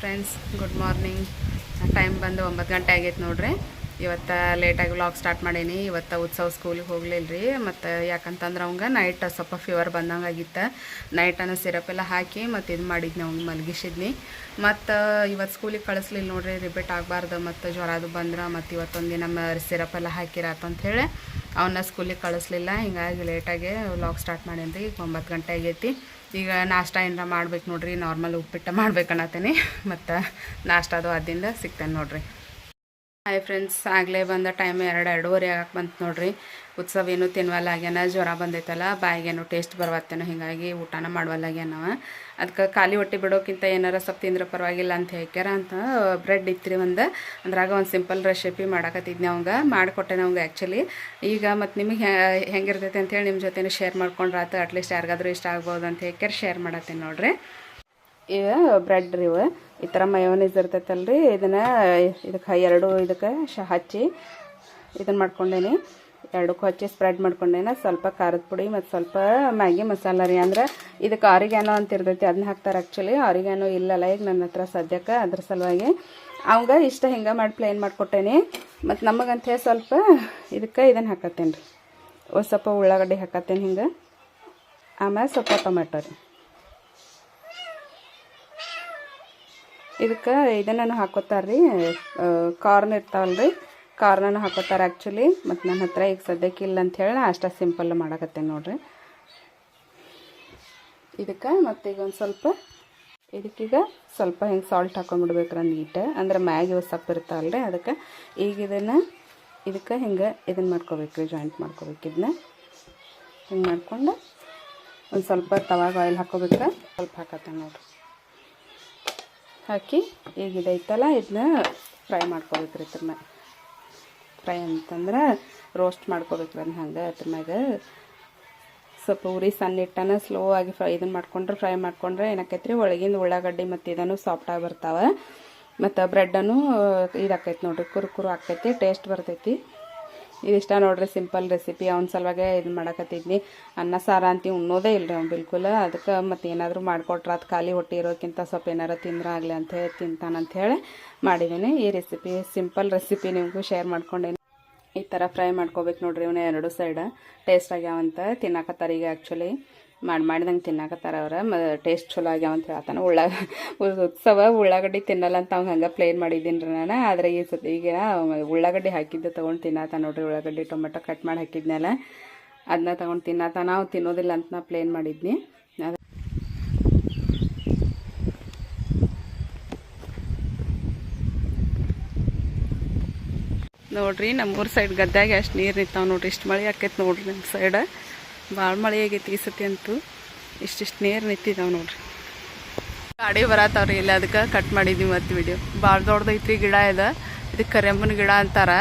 Friends good morning time ಬಂದು ಒಂಬತ್ತು ಗಂಟೆ ಆಗೈತೆ ನೋಡ್ರಿ. ಇವತ್ತು ಲೇಟಾಗಿ ವ್ಲಾಗ್ ಸ್ಟಾರ್ಟ್ ಮಾಡೀನಿ. ಇವತ್ತು ಉತ್ಸವ ಸ್ಕೂಲಿಗೆ ಹೋಗ್ಲಿಲ್ಲ ರೀ ಮತ್ತು ಯಾಕಂತಂದ್ರೆ ಅವಂಗೆ ನೈಟ್ ಸ್ವಲ್ಪ ಫೀವರ್ ಬಂದಂಗೆ ಆಗಿತ್ತು. ನೈಟನ್ನು ಸಿರಪ್ ಎಲ್ಲ ಹಾಕಿ ಮತ್ತು ಇದು ಮಾಡಿದ್ನಿ ಅವ್ನಿಗೆ ಮಲಗಿಸಿದ್ನಿ. ಮತ್ತು ಇವತ್ತು ಸ್ಕೂಲಿಗೆ ಕಳಿಸ್ಲಿಲ್ಲ ನೋಡ್ರಿ ರಿಪೀಟ್ ಆಗಬಾರ್ದು ಮತ್ತು ಜ್ವರ ಅದು ಬಂದ್ರೆ ಮತ್ತು ಇವತ್ತೊಂದು ದಿನ ಸಿರಪ್ ಎಲ್ಲ ಹಾಕಿರತ್ತ ಹೇಳಿ ಅವನ್ನ ಸ್ಕೂಲಿಗೆ ಕಳಿಸ್ಲಿಲ್ಲ. ಹಿಂಗಾಗಿ ಲೇಟಾಗಿ ವ್ಲಾಗ್ ಸ್ಟಾರ್ಟ್ ಮಾಡೀನಿ ರೀ ಒಂಬತ್ತು ಗಂಟೆ ಆಗೈತಿ. ಈಗ ನಾಷ್ಟ ಏನಾರ ಮಾಡ್ಬೇಕು ನೋಡ್ರಿ ನಾರ್ಮಲ್ ಉಪ್ಪಿಟ್ಟು ಮಾಡ್ಬೇಕನ್ನತ್ತೀನಿ ಮತ್ತು ನಾಷ್ಟ ಅದು ಸಿಗ್ತೇನೆ ನೋಡ್ರಿ. ಹಾಯ್ ಫ್ರೆಂಡ್ಸ್ ಆಗಲೇ ಬಂದ ಟೈಮ್ ಎರಡು, ಎರಡೂವರೆ ಆಗಕ್ಕೆ ಬಂತು ನೋಡ್ರಿ. ಉತ್ಸವ ಏನು ತಿನ್ವಲ್ಲ ಆಗ್ಯಾನ, ಜ್ವರ ಬಂದೈತಲ್ಲ, ಬಾಯಿಗೇನು ಟೇಸ್ಟ್ ಬರವತ್ತೇನೋ, ಹಿಂಗಾಗಿ ಊಟನ ಮಾಡ್ವಲ್ಲಾಗ್ಯಾನವ ಅದಕ್ಕೆ ಖಾಲಿ ಹೊಟ್ಟೆ ಬಿಡೋಕ್ಕಿಂತ ಏನಾರ ಸ್ವಲ್ಪ ತಿಂದ್ರೆ ಪರವಾಗಿಲ್ಲ ಅಂತ ಹೇಳ್ಕ್ಯಾರ ಅಂತ ಬ್ರೆಡ್ ಇತ್ತು ರೀ ಒಂದು. ಅದ್ರಾಗ ಒಂದು ಸಿಂಪಲ್ ರೆಸಿಪಿ ಮಾಡಕತ್ತಿದ್ನಿ ಅವಂಗೆ ಮಾಡಿಕೊಟ್ಟೆ ನಮ್ಗೆ ಆ್ಯಕ್ಚುಲಿ ಈಗ ಮತ್ತು ನಿಮಗೆ ಹೆಂಗಿರ್ತೈತೆ ಅಂತೇಳಿ ನಿಮ್ಮ ಜೊತೆ ಶೇರ್ ಮಾಡ್ಕೊಂಡ್ರೆ ಆತು ಅಟ್ಲೀಸ್ಟ್ ಯಾರಿಗಾದ್ರೂ ಇಷ್ಟ ಆಗ್ಬೋದು ಅಂತ ಹೇಳ್ಕ್ಯಾರ ಶೇರ್ ಮಾಡತ್ತೀನಿ ನೋಡ್ರಿ. ಇವ ಬ್ರೆಡ್ ರೀ ಈ ಥರ ಮಯೋನೀಸ್ ಇರ್ತೈತಲ್ರಿ. ಇದನ್ನು ಇದಕ್ಕೆ ಎರಡು ಇದಕ್ಕೆ ಶ ಹಚ್ಚಿ ಇದನ್ನು ಮಾಡ್ಕೊಂಡೇನಿ. ಎರಡಕ್ಕೂ ಹಚ್ಚಿ ಸ್ಪ್ರೆಡ್ ಮಾಡ್ಕೊಂಡೇನೆ ಸ್ವಲ್ಪ ಖಾರದ ಪುಡಿ ಮತ್ತು ಸ್ವಲ್ಪ ಮ್ಯಾಗಿ ಮಸಾಲ ರೀ. ಅಂದ್ರೆ ಇದಕ್ಕೆ ಆರಿಗ್ಯಾನೋ ಅಂತ ಇರ್ತೈತಿ ಅದನ್ನ ಹಾಕ್ತಾರೆ ಆ್ಯಕ್ಚುಲಿ ಆರಿಗ್ಯಾನೋ ಇಲ್ಲಲ್ಲ, ಈಗ ನನ್ನ ಹತ್ರ ಸದ್ಯಕ್ಕೆ ಅದ್ರ ಸಲುವಾಗಿ. ಅವಂಗ ಇಷ್ಟ ಹಿಂಗೆ ಮಾಡಿ ಪ್ಲೇನ್ ಮಾಡಿಕೊಟ್ಟೇನಿ. ಮತ್ತು ನಮಗಂತ ಸ್ವಲ್ಪ ಇದಕ್ಕೆ ಇದನ್ನು ಹಾಕತ್ತೇನೆ ರೀ ಒಂದು ಸ್ವಲ್ಪ ಉಳ್ಳಾಗಡ್ಡಿ ಹಾಕತ್ತೇನೆ ಹಿಂಗೆ. ಆಮೇಲೆ ಸ್ವಲ್ಪ ಟೊಮೆಟೊ ರೀ. ಇದಕ್ಕೆ ಇದನ್ನು ಹಾಕೋತಾರೆ ರೀ ಕಾರ್ನ್ ಇರ್ತಾವಲ್ಲ ರೀ ಕಾರ್ನನ್ನು ಹಾಕೋತಾರೆ ಆ್ಯಕ್ಚುಲಿ ಮತ್ತು ನನ್ನ ಹತ್ರ ಈಗ ಸದ್ಯಕ್ಕೆ ಇಲ್ಲ ಅಂತ ಹೇಳಿ ಅಷ್ಟೇ ಸಿಂಪಲ್ ಮಾಡಕತ್ತೇನೆ ನೋಡಿರಿ. ಇದಕ್ಕೆ ಮತ್ತು ಈಗ ಒಂದು ಸ್ವಲ್ಪ ಇದಕ್ಕೀಗ ಸ್ವಲ್ಪ ಹಿಂಗೆ ಸಾಲ್ಟ್ ಹಾಕೊಂಡ್ಬಿಡ್ಬೇಕ್ರ ನೀಟ ಅಂದ್ರೆ ಮ್ಯಾಗಿ ಸೊಪ್ಪು ರೀ ಅದಕ್ಕೆ. ಈಗ ಇದನ್ನು, ಇದಕ್ಕೆ ಹಿಂಗೆ ಇದನ್ನು ಮಾಡ್ಕೋಬೇಕು ರೀ ಜಾಯಿಂಟ್ ಮಾಡ್ಕೋಬೇಕು ಇದನ್ನ. ಹಿಂಗೆ ಮಾಡಿಕೊಂಡು ಒಂದು ಸ್ವಲ್ಪ ತವಾಗ ಆಯಿಲ್ ಹಾಕೋಬೇಕು. ಸ್ವಲ್ಪ ಹಾಕತ್ತೆ ನೋಡ್ರಿ. ಹಾಕಿ ಈಗ ಇದೈತಲ್ಲ ಇದನ್ನ ಫ್ರೈ ಮಾಡ್ಕೋಬೇಕ್ರಿ ಇದ್ರ ಮ್ಯಾಗ ಫ್ರೈ ಅಂತಂದ್ರೆ ರೋಸ್ಟ್ ಮಾಡ್ಕೋಬೇಕ್ರಿ ಅದನ್ನ ಹಂಗೆ, ಅದ್ರ ಮ್ಯಾಗ ಸ್ವಲ್ಪ ಉರಿ ಸಣ್ಣ ಇಟ್ಟನ ಸ್ಲೋ ಆಗಿ ಫ್ರೈ ಇದನ್ನ ಮಾಡ್ಕೊಂಡ್ರೆ ಫ್ರೈ ಮಾಡ್ಕೊಂಡ್ರೆ ಏನಾಕೈತ್ರಿ, ಒಳಗಿಂದ ಉಳ್ಳಾಗಡ್ಡಿ ಮತ್ತು ಇದನ್ನು ಸಾಫ್ಟಾಗಿ ಬರ್ತಾವೆ. ಮತ್ತು ಬ್ರೆಡ್ಡನ್ನು ಇದಾಕೈತಿ ನೋಡ್ರಿ, ಕುರುಕುರು ಆಕೈತಿ ಟೇಸ್ಟ್ ಬರ್ತೈತಿ. ಇದಿಷ್ಟ ನೋಡ್ರಿ ಸಿಂಪಲ್ ರೆಸಿಪಿ ಅವ್ನ ಸಲುವಾಗೆ ಇದು ಮಾಡಕತ್ತಿದ್ನಿ. ಅನ್ನ, ಸಾರ ಅಂತ ಉಣ್ಣೋದೇ ಇಲ್ರಿ ಅವ್ನು ಬಿಲ್ಕುಲ್. ಅದಕ್ಕೆ ಮತ್ತು ಏನಾದರೂ ಮಾಡಿಕೊಟ್ರೆ ಅದು ಖಾಲಿ ಹೊಟ್ಟೆ ಇರೋಕ್ಕಿಂತ ಸ್ವಲ್ಪ ಏನಾರು ತಿಂದ್ರೆ ಆಗಲಿ ಅಂತ ಹೇಳಿ ತಿಂತಾನಂತ ಹೇಳಿ ಮಾಡಿದ್ದೀನಿ ಈ ರೆಸಿಪಿ ಸಿಂಪಲ್ ರೆಸಿಪಿ ನಿಮಗೂ ಶೇರ್ ಮಾಡ್ಕೊಂಡೇನಿ. ಈ ಥರ ಫ್ರೈ ಮಾಡ್ಕೋಬೇಕು ನೋಡ್ರಿ ಇವನ್ನ ಎರಡು ಸೈಡ್ ಟೇಸ್ಟ್ ಆಗ್ಯಾವಂತ ತಿನ್ನಕತ್ತಾರ ಈಗ ಆ್ಯಕ್ಚುಲಿ ಮಾಡಿ ಮಾಡಿದಂಗೆ ತಿನ್ನಕತ್ತಾರ ಅವ್ರ. ಮ ಟೇಸ್ಟ್ ಚಲೋ ಆಗ್ಯಾವ ಅಂತ ಹೇಳ್ತಾನೆ. ಉಳ್ಳ, ಉತ್ಸವ ಉಳ್ಳಾಗಡ್ಡಿ ತಿನ್ನಲ್ಲ ಅಂತ ಅವ್ನು ಹಂಗೆ ಪ್ಲೇನ್ ಮಾಡಿದ್ದೀನಿ ರೀ ನಾನು. ಆದರೆ ಈ ಸತಿ ಈಗ ಉಳ್ಳಾಗಡ್ಡಿ ಹಾಕಿದ್ದು ತೊಗೊಂಡು ತಿನ್ನತ್ತ ನೋಡ್ರಿ. ಉಳ್ಳಾಗಡ್ಡಿ, ಟೊಮೆಟೊ ಕಟ್ ಮಾಡಿ ಹಾಕಿದ್ನಲ್ಲ ಅದನ್ನ ತೊಗೊಂಡು ತಿನ್ನತ್ತ ನಾವು ತಿನ್ನೋದಿಲ್ಲ ಅಂತ ನಾ ಪ್ಲೇನ್ ಮಾಡಿದ್ನಿ. ನೋಡ್ರಿ ನಮ್ಮೂರ ಸೈಡ್ ಗದ್ದಾಗ ಅಷ್ಟು ನೀರು ನಿಂತಾವ ನೋಡ್ರಿ. ಇಷ್ಟು ಮಳೆ ಆಕೈತೆ ನೋಡ್ರಿ ನಮ್ಮ ಸೈಡ್ ಭಾಳ ಮಳೆ ಆಗೈತಿ ಈ ಸತಿ ಅಂತೂ. ಇಷ್ಟಿಷ್ಟು ನೀರು ನಿಂತಿದ್ದಾವೆ ನೋಡ್ರಿ. ಗಾಡಿ ಬರತ್ತವ್ರಿ ಇಲ್ಲ, ಅದಕ್ಕೆ ಕಟ್ ಮಾಡಿದ್ವಿ ಮತ್ತು ವಿಡಿಯೋ ಭಾಳ ದೊಡ್ಡದೈತ್ರಿ ಗಿಡ ಇದೆ. ಇದಕ್ಕೆ ಕರೆಂಬನ ಗಿಡ ಅಂತಾರ.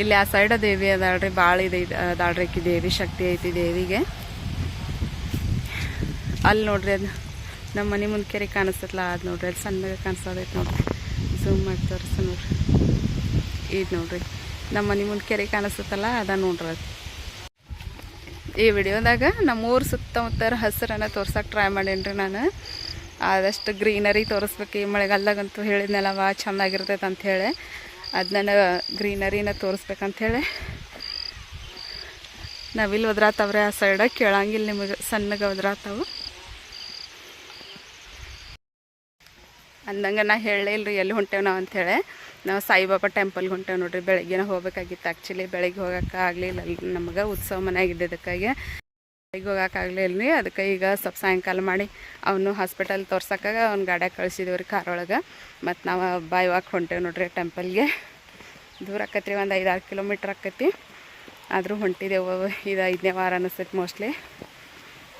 ಇಲ್ಲಿ ಆ ಸೈಡ ದೇವಿ ಅದಾಳ್ರಿ, ಭಾಳ ಇದೆ ಅದಾಳ್ರಿ ದೇವಿ, ಶಕ್ತಿ ಐತಿ ದೇವಿಗೆ. ಅಲ್ಲಿ ನೋಡ್ರಿ ಅದು ನಮ್ಮ ಮನೆ ಮುಂದೆ ಕೆರೆ ಕಾಣಿಸ್ತಲ್ಲ ಅದು ನೋಡ್ರಿ, ಅದು ಸಣ್ಣಗೆ ಕಾಣಿಸ್ತದೈತೆ ನೋಡ್ರಿ. ಝೂಮ್ ಮಾಡಿ ತೋರಿಸ ನೋಡ್ರಿ. ಇದು ನೋಡ್ರಿ. ನಮ್ಮ ಮನೆ ಮುಂದೆ ಕೆರೆ ಕಾಣಿಸ್ತಲ್ಲ ಅದ ನೋಡ್ರಿ ಅದು. ಈ ವಿಡಿಯೋದಾಗ ನಮ್ಮೂರು ಸುತ್ತಮುತ್ತರ ಹಸಿರನ್ನು ತೋರ್ಸೋಕೆ ಟ್ರೈ ಮಾಡೇನ್ರಿ ನಾನು. ಆದಷ್ಟು ಗ್ರೀನರಿ ತೋರಿಸ್ಬೇಕು. ಈ ಮಳೆಗಾಲದಾಗಂತೂ ಹೇಳಿದ್ನಲ್ಲ ವಾ ಚೆಂದಾಗಿರ್ತೈತೆ ಅಂಥೇಳಿ ಅದನ್ನ ಗ್ರೀನರಿನ ತೋರಿಸ್ಬೇಕಂಥೇಳಿ ನಾವಿಲ್ಲಿ ಒದ್ರಾತವ್ರೆ ಆ ಸೈಡ ಕೇಳಂಗಿಲ್ಲ ನಿಮಗೆ, ಸಣ್ಣಗೆ ಒದ್ರಾತವು. ಅಂದಂಗೆ ನಾ ಹೇಳಲೇ ರೀ ಎಲ್ಲಿ ಹೊಂಟೇವು ನಾವು ಅಂಥೇಳಿ ನಾವು ಸಾಯಿಬಾಬಾ ಟೆಂಪಲ್ಗೆ ಹೊಂಟೇವೆ ನೋಡ್ರಿ, ಬೆಳಗ್ಗೆನ ಹೋಗ್ಬೇಕಾಗಿತ್ತು. ಆ್ಯಕ್ಚುಲಿ ಬೆಳಗ್ಗೆ ಹೋಗೋಕೆ ಆಗಲಿಲ್ಲ, ನಮಗೆ ಉತ್ಸವ ಮನೆಯಾಗ ಇದ್ದಿದ್ದಕ್ಕಾಗಿ ಬೆಳಗ್ಗೆ ಹೋಗೋಕ್ಕಾಗಲಿಲ್ಲ ಅದಕ್ಕೆ ಈಗ ಸ್ವಲ್ಪ ಸಾಯಂಕಾಲ ಮಾಡಿ ಅವನು ಹಾಸ್ಪಿಟಲ್ ತೋರ್ಸಕ್ಕಾಗ ಅವ್ನು ಗಾಡ್ಯಾಗ ಕಳಿಸಿದೇವೆ ರೀ ಕಾರೊಳಗೆ ಮತ್ತು ನಾವು ಬಾಯ್ ವಾಕ್ ಹೊಂಟೇವೆ ನೋಡ್ರಿ ಟೆಂಪಲ್ಗೆ ದೂರ ಆಕೈತಿ ಒಂದು ಐದಾರು ಕಿಲೋಮೀಟ್ರ್ ಆಕತಿ ಆದರೂ ಹೊಂಟಿದೆವು, ಇದು ಐದನೇ ವಾರ ಅನ್ನಿಸ್ತೈತೆ ಮೋಸ್ಟ್ಲಿ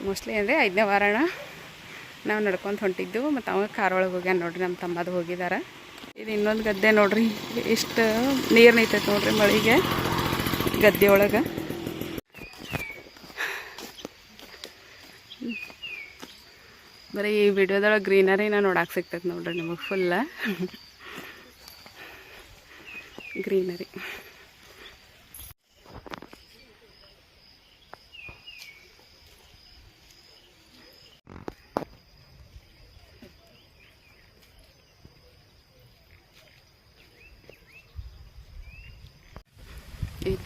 ಮೋಸ್ಟ್ಲಿ ಅಂದರೆ ಐದನೇ ವಾರನ ನಾವು ನಡ್ಕೊಂತ ಹೊಂಟಿದ್ದೆವು, ಮತ್ತು ಅವಾಗ ಕಾರೊಳಗೆ ಹೋಗ್ಯಾನ ನೋಡ್ರಿ ನಮ್ಮ ತಮ್ಮದು ಹೋಗಿದ್ದಾರೆ ಇದು ಇನ್ನೊಂದು ಗದ್ದೆ ನೋಡ್ರಿ. ಇಷ್ಟು ನೀರು ನಿಂತೈತೆ ನೋಡ್ರಿ ಮಳೆಗೆ, ಗದ್ದೆ ಒಳಗೆ. ಬರೀ ಈ ವಿಡಿಯೋದೊಳಗೆ ಗ್ರೀನರಿನ ನೋಡಕ್ಕೆ ಸಿಗ್ತೈತೆ ನೋಡ್ರಿ ನಿಮಗೆ ಫುಲ್ಲ ಗ್ರೀನರಿ.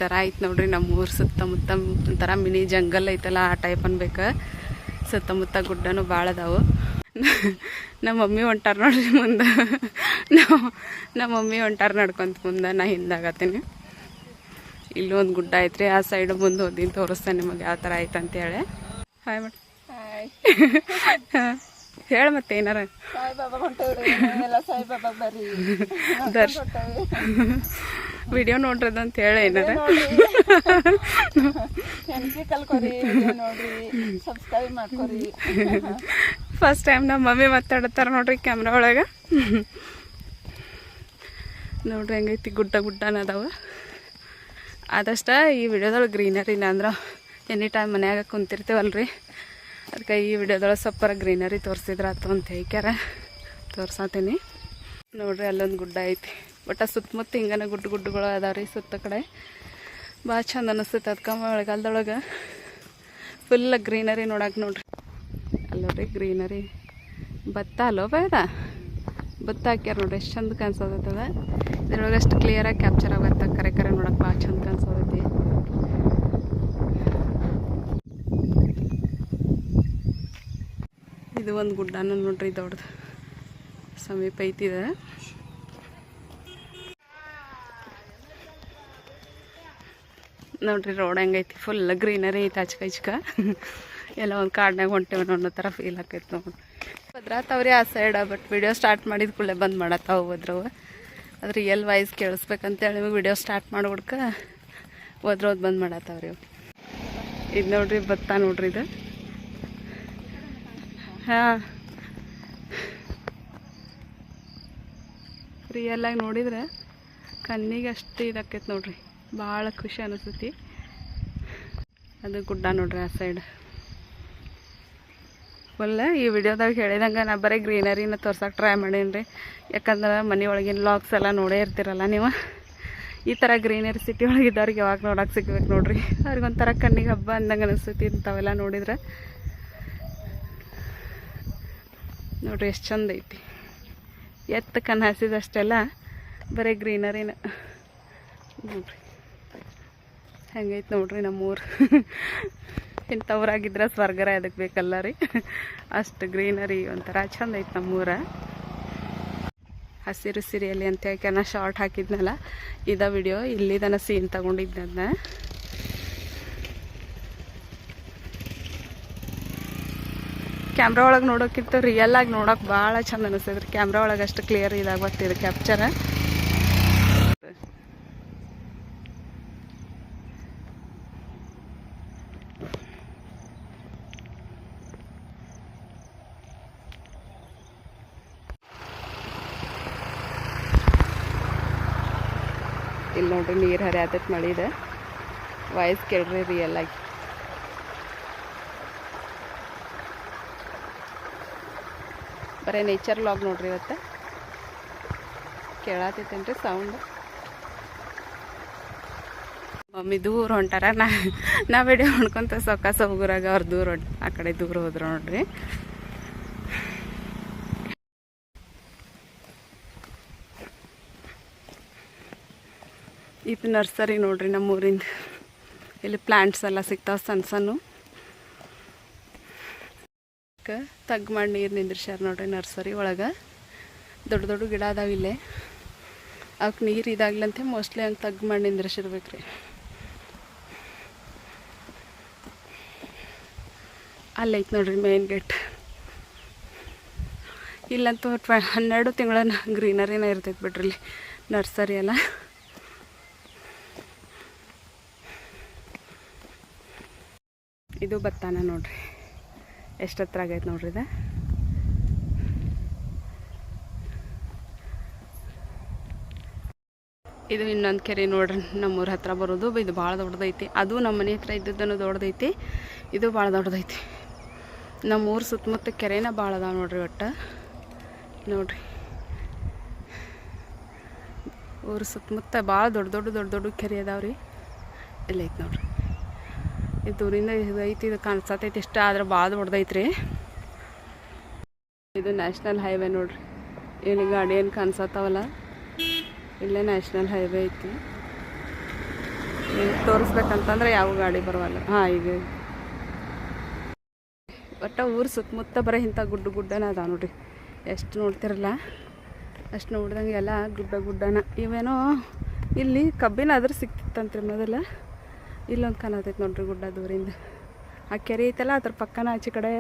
ಥರ ಐತೆ ನೋಡ್ರಿ ನಮ್ಮ ಊರು ಸುತ್ತಮುತ್ತ ಒಂಥರ ಮಿನಿ ಜಂಗಲ್ ಐತಲ್ಲ ಆ ಟೈಪ್ ಅನ್ಬೇಕು. ಸುತ್ತಮುತ್ತ ಗುಡ್ಡನೂ ಭಾಳ ಅದಾವು. ನಮ್ಮ ಮಮ್ಮಿ ಹೊಂಟಾರ ನೋಡ್ರಿ ಮುಂದೆ. ನಾವು ನಮ್ಮ ಮಮ್ಮಿ ಹೊಂಟಾರ ನಡ್ಕೊಂತ ಮುಂದೆ ನಾ ಹಿಂದಾಗತ್ತೀನಿ ಇಲ್ಲೊಂದು ಒಂದು ಗುಡ್ಡ ಐತ್ರಿ ಆ ಸೈಡ್ ಮುಂದೆ ಹೋದಿನ ತೋರಿಸ್ತೇನೆ ನಿಮಗೆ ಯಾವ ಥರ ಐತೆ ಅಂತೇಳಿ ಹಾಯ್ ಮೇಡಮ್ ಹೇಳ ಮತ್ತೆ ಏನಾರ. ದರ್ಶ್ ವಿಡಿಯೋ ನೋಡ್ರದ ಅಂತ ಹೇಳಿ ಏನಾರ? ನೆನಪಿ ಕಲ್ಕೊರಿ video ನೋಡ್ರಿ. ಸಬ್ಸ್ಕ್ರೈಬ್ ಮಾಡ್ಕೊರಿ. ಫಸ್ಟ್ ಟೈಮ್ ನಮ್ಮ ಮಮ್ಮಿ ಮಾತಾಡತ್ತಾರ ನೋಡ್ರಿ ಕ್ಯಾಮ್ರಾ ಒಳಗೆ. ನೋಡ್ರಿ ಹೆಂಗೈತಿ ಗುಡ್ಡ ಗುಡ್ಡನ ಅದಾವ. ಆದಷ್ಟ ಈ ವಿಡಿಯೋದೊಳಗೆ ಗ್ರೀನರಿ ಇಲ್ಲ ಅಂದ್ರೆ ಎನಿ ಟೈಮ್ ಮನ್ಯಾಗ ಕುಂತಿರ್ತೀವಲ್ರಿ. ಅದಕ್ಕೆ ಈ ವಿಡಿಯೋದೊಳಗೆ ಸಪ್ಪರ ಗ್ರೀನರಿ ತೋರಿಸಿದ್ರ ಆತು ಅಂತ ಹೇಳ್ಕ್ಯಾರ. ತೋರ್ಸಾತೀನಿ. ನೋಡ್ರಿ ಅಲ್ಲೊಂದು ಗುಡ್ಡ ಐತಿ. ಬಟ್ ಆ ಸುತ್ತಮುತ್ತ ಹಿಂಗನ ಗುಡ್ಡ ಗುಡ್ಡಗಳು ಅದಾವ್ರಿ ಸುತ್ತ ಕಡೆ. ಭಾಳ ಚಂದ ಅನಿಸ್ತೈತೆ ಅದಕ್ಕೆ ಮಳೆಗಾಲದೊಳಗೆ. ಫುಲ್ ಗ್ರೀನರಿ ನೋಡಕ್ಕೆ ನೋಡ್ರಿ. ಅಲ್ಲೋರಿ ಗ್ರೀನರಿ ಭತ್ತ ಅಲ್ಲೋ ಬೇಡ ಭತ್ತ ಹಾಕ್ಯಾರ ನೋಡ್ರಿ, ಎಷ್ಟು ಚಂದ ಕಾಣಿಸೋದತ್ತದ. ಇದ್ರೊಳಗೆ ಅಷ್ಟು ಕ್ಲಿಯರಾಗಿ ಕ್ಯಾಪ್ಚರ್ ಆಗತ್ತೆ, ಕರೆ ಕರೆ ನೋಡಕ್ಕೆ ಭಾಳ ಚಂದ ಕಾಣಿಸೋದೈತಿ. ಇದು ಒಂದು ಗುಡ್ಡನ ನೋಡ್ರಿ ದೊಡ್ಡದು. ಸಮೀಪ ಐತಿದೆ ನೋಡ್ರಿ ರೋಡ್ ಹೆಂಗೈತಿ ಫುಲ್ ಗ್ರೀನರಿ ಐತಿ ಅಚ್ಕ ಇಚ್ಕ ಎಲ್ಲ ಒಂದು ಕಾಡ್ನಾಗ ಹೊಂಟೇವೆ ಅನ್ನೋ ಥರ ಫೀಲ್ ಆಕೈತಿ ನೋಡ್ರಿ ಭದ್ರಾತವ್ರಿ ಆ ಸೈಡ್ ಬಟ್ ವಿಡಿಯೋ ಸ್ಟಾರ್ಟ್ ಮಾಡಿದ ಕೂಡಲೇ ಬಂದ್ ಮಾಡತ್ತಾವ ಹೋದ್ರವ ಅದು ರಿಯಲ್ ವಾಯ್ಸ್ ಕೇಳಿಸ್ಬೇಕಂತೇಳಿ ವಿಡಿಯೋ ಸ್ಟಾರ್ಟ್ ಮಾಡೋಡ್ಕ ಹೋದ್ರೋದು ಬಂದ್ ಮಾಡತ್ತಾವ್ರಿ ಅವು ಇದು ನೋಡ್ರಿ ಭತ್ತ ನೋಡ್ರಿ ಇದು. ಹಾಂ. ರಿಯಲಾಗಿ ನೋಡಿದ್ರೆ ಕಣ್ಣಿಗೆ ಅಷ್ಟು ಇದಾಕೈತೆ ನೋಡ್ರಿ. ಭಾಳ ಖುಷಿ ಅನಿಸ್ತೈತಿ. ಅದು ಗುಡ್ಡ ನೋಡ್ರಿ ಆ ಸೈಡ್ ಫುಲ್ ಈ ವಿಡಿಯೋದಾಗ ಹೇಳಿದಂಗೆ ನಾ ಬರೀ ಗ್ರೀನರಿನ ತೋರ್ಸಕ್ಕೆ ಟ್ರೈ ಮಾಡೀನಿ ರೀ ಯಾಕಂದ್ರೆ ಮನೆಯೊಳಗಿನ ಲಾಗ್ಸ್ ಎಲ್ಲ ನೋಡೇ ಇರ್ತೀರಲ್ಲ ನೀವು. ಈ ಥರ ಗ್ರೀನರಿ ಸಿಟಿ ಒಳಗಿದ್ದವ್ರಿಗೆ ಯಾವಾಗ ನೋಡಕ್ಕೆ ಸಿಗ್ಬೇಕು ನೋಡ್ರಿ. ಅವ್ರಿಗೊಂಥರ ಕಣ್ಣಿಗೆ ಹಬ್ಬ ಅಂದಂಗೆ ಅನಿಸ್ತೈತಿ ಇಂಥವೆಲ್ಲ ನೋಡಿದ್ರೆ. ನೋಡ್ರಿ ಎಷ್ಟು ಚಂದ ಐತಿ. ಎತ್ತ ಕಣ್ಣು ಹಸಿದಷ್ಟೆಲ್ಲ ಬರೀ ಗ್ರೀನರಿನ. ನೋಡ್ರಿ. ಹೆಂಗೈತೆ ನೋಡ್ರಿ ನಮ್ಮೂರು. ಇಂಥವ್ರಾಗಿದ್ರೆ ಸ್ವರ್ಗರ ಅದಕ್ಕೆ ಬೇಕಲ್ಲ ರೀ. ಅಷ್ಟು ಗ್ರೀನರಿ ಒಂಥರ ಚಂದ ಐತೆ ನಮ್ಮೂರ. ಹಸಿರು ಸಿರಿಯಲ್ಲಿ ಅಂತ ಹೇಳಿ ನಾ ಶಾರ್ಟ್ ಹಾಕಿದ್ನಲ್ಲ, ಇದ ವಿಡಿಯೋ ಇಲ್ಲಿದನ ಸೀನ್ ತಗೊಂಡಿದ್ದನ್ನ ಕ್ಯಾಮ್ರಾ ಒಳಗೆ ನೋಡೋಕ್ಕಿಂತ ರಿಯಲ್ ಆಗಿ ನೋಡೋಕೆ ಭಾಳ ಚಂದ ಅನಿಸ್ತದ್ರಿ ಕ್ಯಾಮ್ರಾ ಒಳಗೆ ಅಷ್ಟು ಕ್ಲಿಯರ್ ಇದಾಗ ಬರ್ತಿದ್ರು ಕ್ಯಾಪ್ಚರ ಇಲ್ಲಿ ನೋಡ್ರಿ ನೀರು ಹರಿಯಾತೈತೆ ಮಳೆದ. ವಾಯ್ಸ್ ಕೇಳ್ರಿ ರಿಯಲ್ ಆಗಿ ಬರೀ ನೇಚರ್ ಲಾಗ್ ನೋಡ್ರಿ ಇವತ್ತು. ಕೇಳತ್ತೈತೇನ್ರಿ ಸೌಂಡ್ ಮಮ್ಮಿ ದೂರ ಹೊಂಟಾರ. ನಾ ನಾ ವಿಡಿಯೋ ಹೊಣ್ಕೊಂತ ಸೊಕ್ಕ ಹೋಗುರಾಗ ಅವ್ರು ದೂರ ಹೊಂಟ ಆ ಕಡೆ ದೂರ ಹೋದ್ರು ನೋಡ್ರಿ. ಇದು ನರ್ಸರಿ ನೋಡ್ರಿ ನಮ್ಮೂರಿಂದ. ಇಲ್ಲಿ ಪ್ಲಾಂಟ್ಸ್ ಎಲ್ಲ ಸಿಗ್ತಾವೆ ಸಣ್ಣ. ಸಣ್ಣ ತಗ್ ಮಾಡಿ ನೀರು ನಿಂದ್ರಿಸ್ಯಾರ ನೋಡ್ರಿ ನರ್ಸರಿ ಒಳಗೆ. ದೊಡ್ಡ ದೊಡ್ಡ ಗಿಡ ಅದಾವ ಇಲ್ಲಿ. ಅವಕ್ಕೆ ನೀರು ಇದಾಗ್ಲಂತೆ ಮೋಸ್ಟ್ಲಿ ಹಂಗೆ ತಗ್ ಮಾಡಿ ನಿಂದ್ರಿಸಿರ್ಬೇಕು ರೀ ಅಲ್ಲೈತೆ ನೋಡ್ರಿ ಮೇನ್ ಗೇಟ್ ಇಲ್ಲಂತೂ ಟ್ವ ಹನ್ನೆರಡು ತಿಂಗಳ ಗ್ರೀನರಿನ ಇರ್ತೈತೆ ಬಿಡ್ರಿ ನರ್ಸರಿ ಎಲ್ಲ. ಇದು ಭತ್ತಾನ ನೋಡ್ರಿ. ಎಷ್ಟು ಹತ್ರ ಆಗೈತೆ ನೋಡ್ರಿ ಇದು? ಇದು ಇನ್ನೊಂದು ಕೆರೆ ನೋಡ್ರಿ, ನಮ್ಮೂರ ಹತ್ರ ಬರೋದು. ಇದು ಭಾಳ ದೊಡ್ಡದೈತಿ. ಅದು ನಮ್ಮ ಮನೆ ಹತ್ರ ಇದ್ದದ್ದನ್ನು ದೊಡ್ಡದೈತಿ. ಇದು ಭಾಳ ದೊಡ್ಡದೈತಿ. ನಮ್ಮೂರ ಸುತ್ತಮುತ್ತ ಕೆರೆನ ಭಾಳ ಅದಾವ ನೋಡ್ರಿ ಒಟ್ಟು. ನೋಡ್ರಿ. ಊರ ಸುತ್ತಮುತ್ತ ಭಾಳ ದೊಡ್ಡ ದೊಡ್ಡ ದೊಡ್ಡ ದೊಡ್ಡ ಕೆರೆ ಅದಾವ್ರಿ. ಇಲ್ಲೈತೆ ನೋಡ್ರಿ. ಇದು ದೂರಿಂದ ಇದು ಐತಿ ಇದು ಕಾಣಿಸತೈತಿ. ಇಷ್ಟ ಆದ್ರೆ ಭಾಳ ದೊಡ್ಡದೈತ್ರಿ. ಇದು ನ್ಯಾಷನಲ್ ಹೈವೇ ನೋಡ್ರಿ. ಇಲ್ಲಿ ಗಾಡಿ ಏನು ಕಾಣಿಸತ್ತಾವಲ್ಲ? ಇಲ್ಲೇ ನ್ಯಾಷನಲ್ ಹೈವೇ ಐತಿ. ತೋರಿಸ್ಬೇಕಂತಂದ್ರೆ ಯಾವ ಗಾಡಿ ಬರವಲ್ಲ. ಹಾಂ, ಈಗ. ಒಟ್ಟು ಊರು ಸುತ್ತಮುತ್ತ ಬರೀ ಇಂಥ ಗುಡ್ಡ ಗುಡ್ಡನ ಅದಾವ ನೋಡ್ರಿ. ಎಷ್ಟು ನೋಡ್ತಿರಲ್ಲ? ಅಷ್ಟು ನೋಡ್ದಂಗೆ ಎಲ್ಲ ಗುಡ್ಡ ಗುಡ್ಡನ. ಇವೇನೋ ಇಲ್ಲಿ ಕಬ್ಬಿನ ಆದ್ರೆ ಸಿಕ್ತಿತ್ತಂತ್ರಿ ಮೊದಲ. ಇಲ್ಲೊಂದು ಕಾಣತೈತೆ ನೋಡ್ರಿ ಗುಡ್ಡ ದೂರಿಂದ. ಆ ಕೆರೆ ಐತಲ್ಲ, ಅದ್ರ ಪಕ್ಕನ ಆಚೆ ಕಡೆ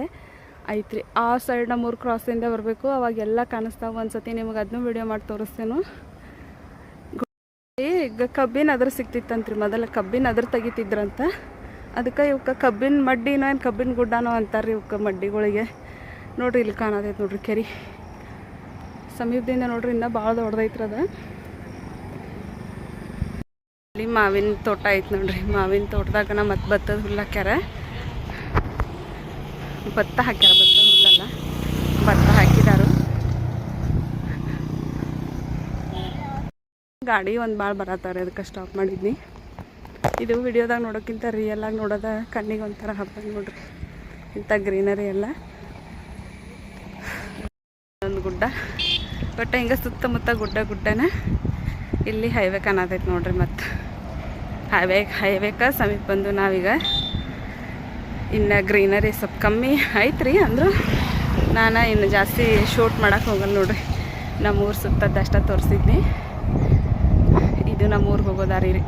ಐತ್ರಿ. ಆ ಸೈಡ್ನ ಮೂರು ಕ್ರಾಸಿಂದ ಬರಬೇಕು. ಅವಾಗೆಲ್ಲ ಕಾಣಿಸ್ತಾವ. ಒಂದ್ಸತಿ ನಿಮಗೆ ಅದನ್ನೂ ವಿಡಿಯೋ ಮಾಡಿ ತೋರಿಸ್ತೇನು. ಈಗ ಕಬ್ಬಿನ ಅದ್ರ ಸಿಕ್ತಿತ್ತಂತ್ರಿ ಮೊದಲ ಕಬ್ಬಿನ ಅದ್ರ ತೆಗಿತಿದ್ರಂತ. ಅದಕ್ಕೆ ಇವಕ್ಕೆ ಕಬ್ಬಿನ ಮಡ್ಡಿನೋ ಏನು ಕಬ್ಬಿನ ಗುಡ್ಡನೋ ಅಂತಾರೆ ಇವಕ್ಕೆ ಮಡ್ಡಿಗಳಿಗೆ. ನೋಡ್ರಿ ಇಲ್ಲಿ ಕಾಣತೈತೆ ನೋಡ್ರಿ ಕೆರೆ. ಸಮೀಪದಿಂದ ನೋಡ್ರಿ ಇನ್ನೂ ಭಾಳ ದೊಡ್ಡದೈತ್ರದ ಇಲ್ಲಿ ಮಾವಿನ ತೋಟ ಐತೆ ನೋಡ್ರಿ. ಮಾವಿನ ತೋಟದಾಗ ಮತ್ತೆ ಭತ್ತದ ಹುಲ್ಲು ಹಾಕ್ಯಾರ. ಭತ್ತ ಹಾಕ್ಯಾರ, ಭತ್ತ ಹುಲ್ಲಲ್ಲ. ಭತ್ತ ಹಾಕಿದಾರು. ಗಾಡಿ ಒಂದು ಭಾಳ ಬರತ್ತಾರೆ ಅದಕ್ಕೆ ಸ್ಟಾಪ್ ಮಾಡಿದ್ನಿ. ಇದು ವಿಡಿಯೋದಾಗ ನೋಡೋಕ್ಕಿಂತ ರಿಯಲಾಗಿ ನೋಡೋದ ಕಣ್ಣಿಗೆ ಒಂಥರ ಹಬ್ಬ ನೋಡ್ರಿ. ಇಂಥ ಗ್ರೀನರಿ ಎಲ್ಲ. ಒಂದು ಗುಡ್ಡ. ಬಟ್ ಹಿಂಗೆ ಸುತ್ತಮುತ್ತ ಗುಡ್ಡ ಗುಡ್ಡನ. ಇಲ್ಲಿ ಹೈವೇ ಕಾಣತೈತೆ ನೋಡ್ರಿ ಮತ್ತು. ಹೈವೇ ಹೈವೇಕ ಸಮೀಪ ಬಂದು ನಾವೀಗ ಇನ್ನು ಗ್ರೀನರಿ ಸ್ವಲ್ಪ ಕಮ್ಮಿ ಐತ್ರಿ ಅಂದರು ನಾನು ಇನ್ನು ಜಾಸ್ತಿ ಶೂಟ್ ಮಾಡೋಕೆ ಹೋಗಲ್ಲ ನೋಡ್ರಿ. ನಮ್ಮ ಊರು ಸುತ್ತದಷ್ಟ ತೋರಿಸಿದ್ನಿ. ಇದು ನಮ್ಮ ಊರಿಗೆ ಹೋಗೋದಾರಿ ರೀ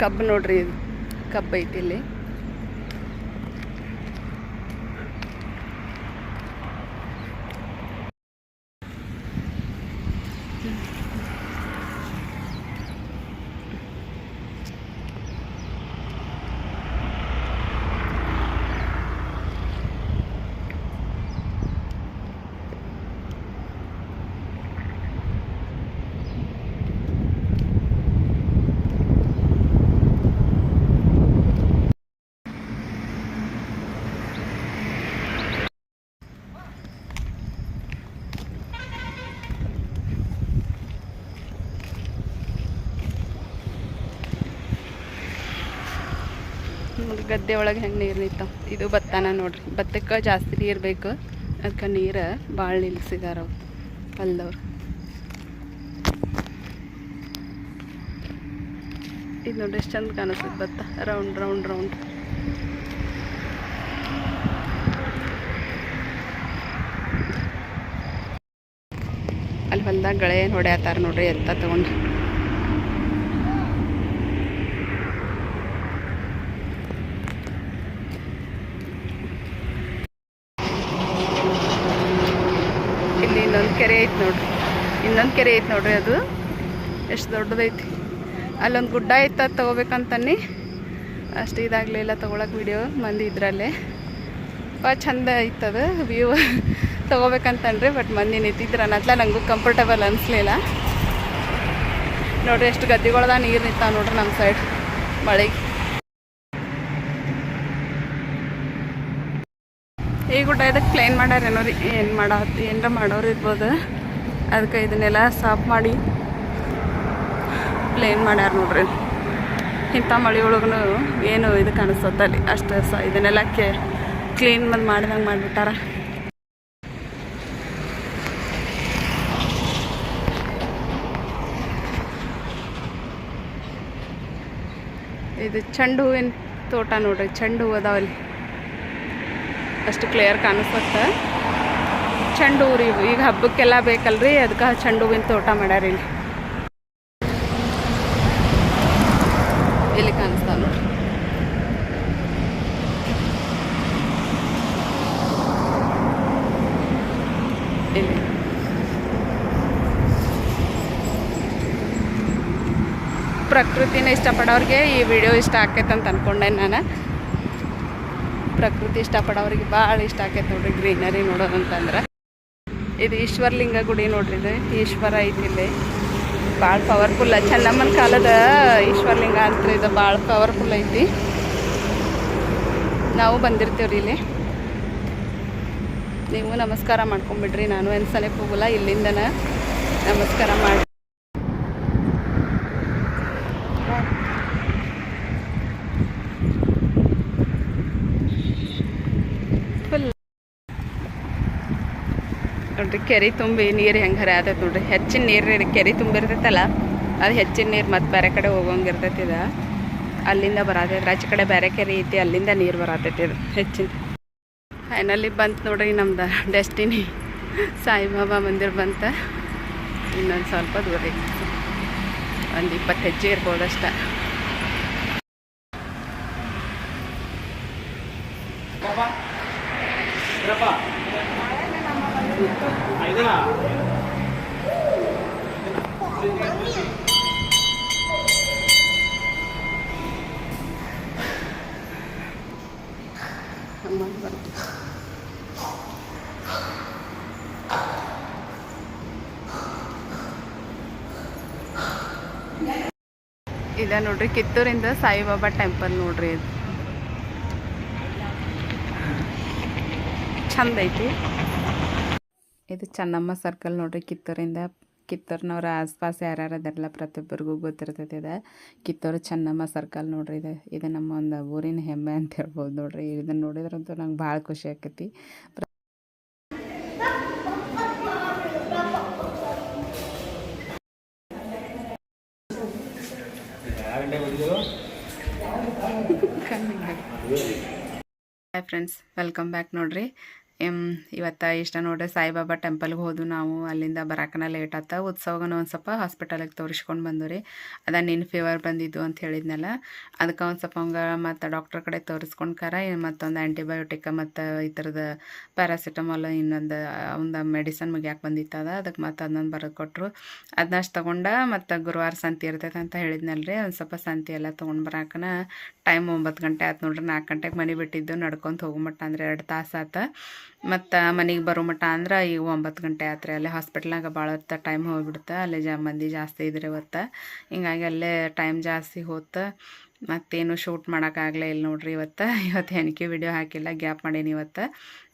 ಕಬ್ಬು ನೋಡ್ರಿ ಕಬ್ಬು ಐತಿ ಇಲ್ಲಿ ನೋಡಿ ಗದ್ದೆ ಒಳಗೆ ಹೆಂಗೆ ನೀರು ನಿಂತಾವ ಇದು ಭತ್ತನ ನೋಡ್ರಿ. ಭತ್ತಕ್ಕೆ ಜಾಸ್ತಿ ನೀರು ಬೇಕು. ಅದಕ್ಕೆ ನೀರು ಭಾಳ ನಿಲ್ಸಿದಾರ ಅವ್ರು, ಹೊಲ್ದವ್ರು. ಇದು ನೋಡ್ರಿ ಎಷ್ಟು ಚಂದ ಕಾಣಿಸ್ತದೆ ಭತ್ತ. Round round round. ಅಲ್ಲಿ ಹೊಲ್ದಾಗ ಗಳೇನು ಹೊಡ್ಯಾತಾರ ನೋಡ್ರಿ ಎತ್ತ ತಗೊಂಡು ಇಲ್ಲಿ ಇನ್ನೊಂದು ಕೆರೆ ಐತೆ ನೋಡ್ರಿ ಇನ್ನೊಂದು ಐತೆ ನೋಡ್ರಿ ಅದು. ಎಷ್ಟು ದೊಡ್ಡದೈತಿ. ಅಲ್ಲೊಂದು ಗುಡ್ಡ ಐತೆ ಅದು ತೊಗೋಬೇಕಂತನ್ನಿ. ಅಷ್ಟು ಇದಾಗಲಿಲ್ಲ ತೊಗೊಳಕ್ಕೆ ವಿಡಿಯೋ ಮಂದಿ ಇದ್ರಲ್ಲೇ. ಭಾಳ ಚಂದ ಐತದು ವ್ಯೂ ತೊಗೋಬೇಕಂತನ್ರಿ ಬಟ್ ಮಂದಿ ನಿಂತಿದ್ರೆ ಅನ್ನತ್ಲ ನನಗೂ ಕಂಫರ್ಟಬಲ್ ಅನಿಸ್ಲಿಲ್ಲ. ನೋಡ್ರಿ ಎಷ್ಟು ಗದ್ದೆಗಳ್ದ ನೀರು ನಿಂತಾವ ನೋಡ್ರಿ ನಮ್ಮ ಸೈಡ್ ಮಳೆಗೆ ಈ ಗುಡ್ಡ ಇದಕ್ಕೆ ಕ್ಲೀನ್ ಮಾಡ್ಯಾರೇನೋ ರೀ? ಏನು ಮಾಡೋ, ಏನರ ಮಾಡೋರು ಇರ್ಬೋದು. ಅದಕ್ಕೆ ಇದನ್ನೆಲ್ಲ ಸಾಫ್ ಮಾಡಿ ಪ್ಲೇನ್ ಮಾಡ್ಯಾರ ನೋಡ್ರಿ. ಇಂಥ ಮಳೆ ಒಳಗೂ ಏನು ಇದು ಕಾಣಿಸ್ತಲ್ಲಿ ಅಷ್ಟು ಸ ಇದನ್ನೆಲ್ಲ ಕೆ ಕ್ಲೀನ್ ಬಂದು ಮಾಡ್ದಂಗೆ ಮಾಡಿಬಿಟ್ಟಾರ. ಇದು ಚೆಂಡು ಹೂವಿನ ತೋಟ ನೋಡ್ರಿ. ಚೆಂಡು ಹೂ ಅದಾವಲ್ಲಿ. ಅಷ್ಟು ಕ್ಲಿಯರ್ ಕಾಣಿಸುತ್ತೆ. ಚೆಂಡು ಹೂ ರೀ ಈಗ ಹಬ್ಬಕ್ಕೆಲ್ಲ ಬೇಕಲ್ರಿ? ಅದಕ್ಕೆ ಚೆಂಡು ಹೂವಿನ ತೋಟ ಮಾಡ್ಯಾರಿ ಇಲ್ಲಿ. ಕಾಣಿಸ್ತಾವ ನೋಡ್ರಿ. ಇಲ್ಲಿ. ಪ್ರಕೃತಿನ ಇಷ್ಟಪಡೋರಿಗೆ ಈ ವಿಡಿಯೋ ಇಷ್ಟ ಆಕೈತೆ ಅಂತ ಅನ್ಕೊಂಡೆ ನಾನು. ಪ್ರಕೃತಿ ಇಷ್ಟಪಡೋರಿಗೆ ಭಾಳ ಇಷ್ಟ ಆಕೈತೆ ನೋಡ್ರಿ, ಗ್ರೀನರಿ ನೋಡೋದಂತಂದ್ರೆ. ಇದು ಈಶ್ವರಲಿಂಗ ಗುಡಿ ನೋಡ್ರಿ ಇದು. ಈಶ್ವರ ಐತಿ ಇಲ್ಲಿ. ಭಾಳ ಪವರ್ಫುಲ್ ಚೆನ್ನಮ್ಮನ ಕಾಲದ ಈಶ್ವರಲಿಂಗ ಅಂತ ಇದು ಭಾಳ ಪವರ್ಫುಲ್ ಐತಿ. ನಾವು ಬಂದಿರ್ತೀವಿ ರೀ ಇಲ್ಲಿ. ನೀವು ನಮಸ್ಕಾರ ಮಾಡ್ಕೊಂಬಿಡ್ರಿ. ನಾನು ಸಲಕ್ಕೆ ಹೋಗಲ್ಲ ಇಲ್ಲಿಂದನ ನಮಸ್ಕಾರ ಮಾಡಿ ಫುಲ್ ನೋಡ್ರಿ, ಕೆರೆ ತುಂಬಿ ನೀರು ಹೆಂಗೆ ಹರಿಯಾತೈತೆ ನೋಡ್ರಿ. ಹೆಚ್ಚಿನ ನೀರು ಕೆರೆ ತುಂಬಿರ್ತೈತಲ್ಲ ಅದು ಹೆಚ್ಚಿನ ನೀರು ಮತ್ತು ಬೇರೆ ಕಡೆ ಹೋಗೋಂಗಿರ್ತೈತಿ ಇದು. ಅಲ್ಲಿಂದ ಬರತೈತೆ ಆಚೆ ಕಡೆ ಬೇರೆ ಕೆರೆ ಐತಿ, ಅಲ್ಲಿಂದ ನೀರು ಬರತೈತಿ ಇದು, ಹೆಚ್ಚಿನ. ಫೈನಲಿ ಬಂತು ನೋಡ್ರಿ ನಮ್ದು ಡೆಸ್ಟಿನಿ ಸಾಯಿಬಾಬಾ ಮಂದಿರ ಬಂತ. ಇನ್ನೊಂದು ಸ್ವಲ್ಪ ದೂರ ಒಂದು ಇಪ್ಪತ್ತು ಹೆಜ್ಜೆ ಇರ್ಬೋದು ಹಂಗೆ ಮಾಡಿ ಇದ ನೋಡ್ರಿ, ಕಿತ್ತೂರಿಂದ ಸಾಯಿಬಾಬಾ ಟೆಂಪಲ್ ನೋಡ್ರಿ ಇದು. ಚಂದ ಐತಿ. ಇದು ಚೆನ್ನಮ್ಮ ಸರ್ಕಲ್ ನೋಡ್ರಿ, ಕಿತ್ತೂರಿಂದ ಕಿತ್ತೂರಿನವ್ರ ಆಸ್ಪಾಸ್ ಯಾರ್ಯಾರು ಅದೆಲ್ಲ ಪ್ರತಿಯೊಬ್ಬರಿಗೂ ಗೊತ್ತಿರ್ತೈತೆ ಇದು ಕಿತ್ತೂರು ಚೆನ್ನಮ್ಮ ಸರ್ಕಲ್ ನೋಡ್ರಿ ಇದು ಇದು ನಮ್ಮ ಒಂದು ಊರಿನ ಹೆಮ್ಮೆ ಅಂತ ಹೇಳ್ಬೋದು ನೋಡ್ರಿ. ಇದನ್ನ ನೋಡಿದ್ರಂತೂ ನಂಗೆ ಭಾಳ ಖುಷಿ ಆಕೈತಿ. ಹಾಯ್ ಫ್ರೆಂಡ್ಸ್ ವೆಲ್ಕಮ್ ಬ್ಯಾಕ್ ನೋಡ್ರಿ. ಇವತ್ತು ಇಷ್ಟ ನೋಡ್ರಿ ಸಾಯಿಬಾಬಾ ಟೆಂಪಲ್ಗೆ ಹೋದು ನಾವು. ಅಲ್ಲಿಂದ ಬರಾಕನ ಲೇಟ್ ಆತ. ಉತ್ಸವಗನ ಒಂದು ಸ್ವಲ್ಪ ಹಾಸ್ಪಿಟಲಿಗೆ ತೋರಿಸ್ಕೊಂಡು ಬಂದು ರೀ. ಅದ ನಿನ್ನ ಫೀವರ್ ಬಂದಿದ್ದು ಅಂತ ಹೇಳಿದ್ನಲ್ಲ. ಅದಕ್ಕೆ ಒಂದು ಸ್ವಲ್ಪ ಹಂಗೆ ಮತ್ತು ಡಾಕ್ಟರ್ ಕಡೆ ತೋರಿಸ್ಕೊಂಡು ಕರ. ಮತ್ತೊಂದು ಆ್ಯಂಟಿಬಯೋಟಿಕ್ ಮತ್ತು ಈ ಥರದ ಪ್ಯಾರಾಸಿಟಮಾಲ್ ಇನ್ನೊಂದು ಒಂದು ಮೆಡಿಸನ್ ಮುಗಿಯಾಕೆ ಬಂದಿತ್ತದ ಅದಕ್ಕೆ ಮತ್ತು ಅದನ್ನೊಂದು ಬರೆದು ಕೊಟ್ಟರು ಅದನ್ನಷ್ಟು ತೊಗೊಂಡ ಮತ್ತು ಗುರುವಾರ ಸಂತಿ ಇರ್ತೈತೆ ಅಂತ ಹೇಳಿದ್ನಲ್ರಿ ಒಂದು ಸ್ವಲ್ಪ ಸಂತಿ ಎಲ್ಲ ತೊಗೊಂಡು ಬರಾಕನ ಟೈಮ್ ಒಂಬತ್ತು ಗಂಟೆ ಆಯ್ತು ನೋಡ್ರಿ. ನಾಲ್ಕು ಗಂಟೆಗೆ ಮನೆ ಬಿಟ್ಟಿದ್ದು ನಡ್ಕೊಂತ ಹೋಗ್ಬಿಟ್ಟು ಅಂದರೆ ಎರಡು ತಾಸು ಆತ. ಮತ್ತು ಮನೆಗೆ ಬರೋ ಮಟ್ಟ ಅಂದ್ರೆ ಈಗ ಒಂಬತ್ತು ಗಂಟೆ ಆತ್ರಿ. ಅಲ್ಲೇ ಹಾಸ್ಪಿಟ್ಲಾಗ ಭಾಳ ಹೊತ್ತ ಟೈಮ್ ಹೋಗ್ಬಿಡ್ತ ಅಲ್ಲೇ ಜಾ ಮಂದಿ ಜಾಸ್ತಿ ಇದ್ರಿ ಇವತ್ತು ಹಿಂಗಾಗಿ ಅಲ್ಲೇ ಟೈಮ್ ಜಾಸ್ತಿ ಹೋತ ಮತ್ತೇನು ಶೂಟ್ ಮಾಡೋಕ್ಕಾಗಲೇ ಇಲ್ಲ ನೋಡ್ರಿ ಇವತ್ತು. ಇವತ್ತು ಹೆಣಿಕೆ ವಿಡಿಯೋ ಹಾಕಿಲ್ಲ ಗ್ಯಾಪ್ ಮಾಡೀನಿ ಇವತ್ತು.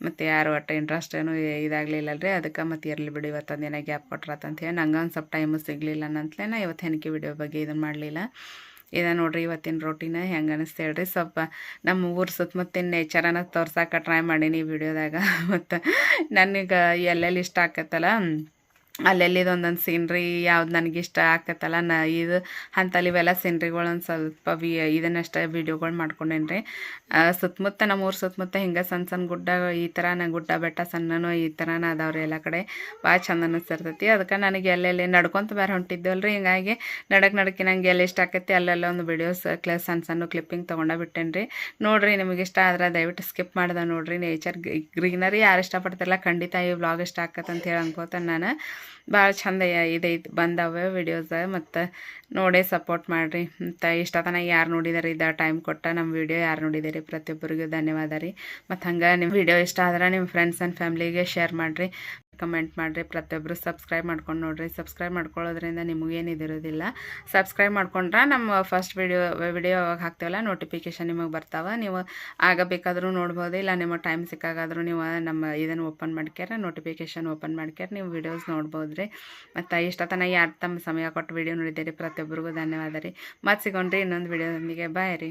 ಮತ್ತು ಯಾರು ಒಟ್ಟು ಇಂಟ್ರೆಸ್ಟ್ ಏನು ಇದಾಗಲಿಲ್ಲ ರೀ ಅದಕ್ಕೆ ಮತ್ತೆ ಇರಲಿ ಬಿಡಿ ಇವತ್ತು ಒಂದಿನ ಗ್ಯಾಪ್ ಕೊಟ್ರತ್ತಂತ ಹೇಳಿ. ನಂಗೆ ಒಂದು ಸ್ವಲ್ಪ ಟೈಮು ಸಿಗಲಿಲ್ಲ ಅನ್ನಂತಲೇ ಇವತ್ತು ಹೆಣಿಕೆ ವಿಡಿಯೋ ಬಗ್ಗೆ ಇದನ್ನು ಮಾಡಲಿಲ್ಲ. ಇದ ನೋಡ್ರಿ ಇವತ್ತಿನ ರೊಟ್ಟಿನ ಹೆಂಗೆ ಅನಿಸ್ತು ಹೇಳ್ರಿ. ಸ್ವಲ್ಪ ನಮ್ಮ ಊರು ಸುತ್ತಮುತ್ತಿನ ನೇಚರನ್ನ ತೋರ್ಸಕ್ಕೆ ಟ್ರೈ ಮಾಡೀನಿ ವಿಡಿಯೋದಾಗ ಮತ್ತು ನನಗೆ ಎಲ್ಲೆಲ್ಲಿ ಇಷ್ಟ ಆಕತ್ತಲ್ಲ ಅಲ್ಲೆಲ್ಲಿದು ಒಂದೊಂದು ಸೀನ್ರಿ ಯಾವ್ದು ನನಗೆ ಇಷ್ಟ ಆಕತ್ತಲ್ಲ ನಾ ಇದು ಅಂಥಲ್ಲಿ ಇವೆಲ್ಲ ಸೀನ್ರಿಗಳೊಂದು ಸ್ವಲ್ಪ ವಿ ಇದನ್ನಷ್ಟೇ ವೀಡಿಯೋಗಳು ಮಾಡ್ಕೊಂಡೇನಿ ರೀ ಸುತ್ತಮುತ್ತ ನಮ್ಮೂರು ಸುತ್ತಮುತ್ತ ಹಿಂಗೆ ಸಣ್ಣ ಸಣ್ಣ ಗುಡ್ಡ ಈ ಥರನ ಗುಡ್ಡ ಬೆಟ್ಟ ಸಣ್ಣನು ಈ ಥರನ ಅದಾವ್ರಿ ಎಲ್ಲ ಕಡೆ. ಭಾಳ ಚಂದ ಅನಿಸ್ತಿರ್ತೈತಿ ಅದಕ್ಕೆ ನನಗೆ ಎಲ್ಲೆಲ್ಲಿ ನಡ್ಕೊಂತ ಬೇರೆ ಹೊಂಟಿದ್ದೆವಲ್ರಿ ಹಿಂಗಾಗಿ ನಡಕ್ಕೆ ನಡಕ್ಕೆ ನಂಗೆ ಎಲ್ಲಿ ಇಷ್ಟ ಆಕೈತಿ ಅಲ್ಲೆಲ್ಲ ಒಂದು ವಿಡಿಯೋಸ್ ಕ್ಲ ಸಣ್ಣ ಸಣ್ಣ ಕ್ಲಿಪ್ಪಿಂಗ್ ತೊಗೊಂಡ ಬಿಟ್ಟೇನಿ ರೀ ನೋಡ್ರಿ ನಿಮಗೆ ಇಷ್ಟ ಆದ್ರೆ ದಯವಿಟ್ಟು ಸ್ಕಿಪ್ ಮಾಡ್ದೆ ನೋಡಿರಿ. ನೇಚರ್ ಗ್ರೀನರಿ ಯಾರು ಇಷ್ಟಪಡ್ತಾರಲ್ಲ ಖಂಡಿತ ಈ ವ್ಲಾಗ್ ಇಷ್ಟ ಆಕತ್ತಂತ ಹೇಳಿ ಅನ್ಕೋತಾನೆ ನಾನು. ಭಾಳ ಚಂದ ಇದೈತಿ ಬಂದವೆ ವಿಡಿಯೋಸ್ ಮತ್ತು ನೋಡೇ ಸಪೋರ್ಟ್ ಮಾಡಿರಿ. ಮತ್ತು ಇಷ್ಟ ತನಕ ಯಾರು ನೋಡಿದಾರೆ ಇದು ಟೈಮ್ ಕೊಟ್ಟ ನಮ್ಮ ವಿಡಿಯೋ ಯಾರು ನೋಡಿದಿರಿ ಪ್ರತಿಯೊಬ್ಬರಿಗೂ ಧನ್ಯವಾದ ರೀ. ಮತ್ತು ಹಂಗೆ ನಿಮ್ಮ ವಿಡಿಯೋ ಇಷ್ಟ ಆದ್ರೆ ನಿಮ್ಮ ಫ್ರೆಂಡ್ಸ್ ಆ್ಯಂಡ್ ಫ್ಯಾಮ್ಲಿಗೆ ಶೇರ್ ಮಾಡಿರಿ. ಕಮೆಂಟ್ ಮಾಡಿರಿ ಪ್ರತಿಯೊಬ್ಬರು ಸಬ್ಸ್ಕ್ರೈಬ್ ಮಾಡ್ಕೊಂಡು ನೋಡಿರಿ. ಸಬ್ಸ್ಕ್ರೈಬ್ ಮಾಡ್ಕೊಳ್ಳೋದ್ರಿಂದ ನಿಮಗೇನು ಇದಿರೋದಿಲ್ಲ ಸಬ್ಸ್ಕ್ರೈಬ್ ಮಾಡ್ಕೊಂಡ್ರೆ ನಮ್ಮ ಫಸ್ಟ್ ವಿಡಿಯೋ ವಿಡಿಯೋ ಯಾವಾಗ ಹಾಕ್ತೇವಲ್ಲ ನೋಟಿಫಿಕೇಶನ್ ನಿಮಗೆ ಬರ್ತಾವೆ. ನೀವು ಆಗ ಬೇಕಾದರೂ ನೋಡ್ಬೋದು, ಇಲ್ಲ ನಿಮ್ಮ ಟೈಮ್ ಸಿಕ್ಕಾಗಾದರೂ ನೀವು ನಮ್ಮ ಇದನ್ನು ಓಪನ್ ಮಾಡ್ಕ್ಯಾರ ನೋಟಿಫಿಕೇಶನ್ ಓಪನ್ ಮಾಡ್ಕ್ಯಾರ, ನೀವು ವಿಡಿಯೋಸ್ ನೋಡ್ಬೋದು ರೀ ಮತ್ತು ಇಷ್ಟತನ ಯಾರು ತಮ್ಮ ಸಮಯ ಕೊಟ್ಟು ವಿಡಿಯೋ ನೋಡಿದ್ದೀರಿ ಪ್ರತಿಯೊಬ್ಬರಿಗೂ ಧನ್ಯವಾದ ರೀ. ಮತ್ತು ಸಿಗೋಣ್ರಿ ಇನ್ನೊಂದು ವಿಡಿಯೋದೊಂದಿಗೆ ಬಾಯ್ ರೀ.